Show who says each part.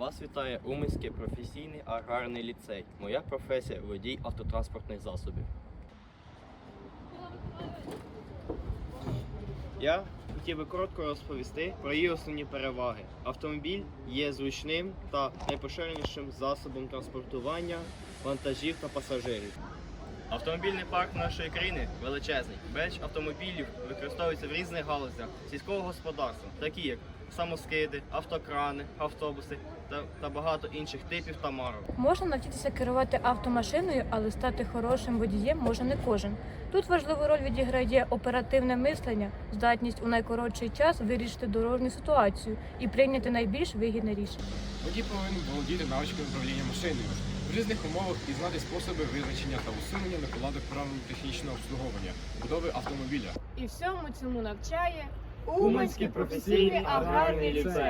Speaker 1: Вас вітає Уманський професійний аграрний ліцей. Моя професія водій автотранспортних засобів. Я хотів би коротко розповісти про її основні переваги. Автомобіль є зручним та найпоширенішим засобом транспортування вантажів та пасажирів. Автомобільний парк нашої країни величезний. Безліч автомобілів використовуються в різних галузях сільського господарства, такі як самоскиди, автокрани, автобуси та, та багато інших типів та марок.
Speaker 2: Можна навчитися керувати автомашиною, але стати хорошим водієм може не кожен. Тут важливу роль відіграє оперативне мислення, здатність у найкоротший час вирішити дорожню ситуацію і прийняти найбільш вигідне рішення.
Speaker 3: Водій повинен володіти навичками управління машиною в різних умовах і знати способи визначення та усунення накладок правил технічного обслуговування, будови автомобіля.
Speaker 4: І всьому цьому навчає
Speaker 1: Уманський професійний аграрний ліцей.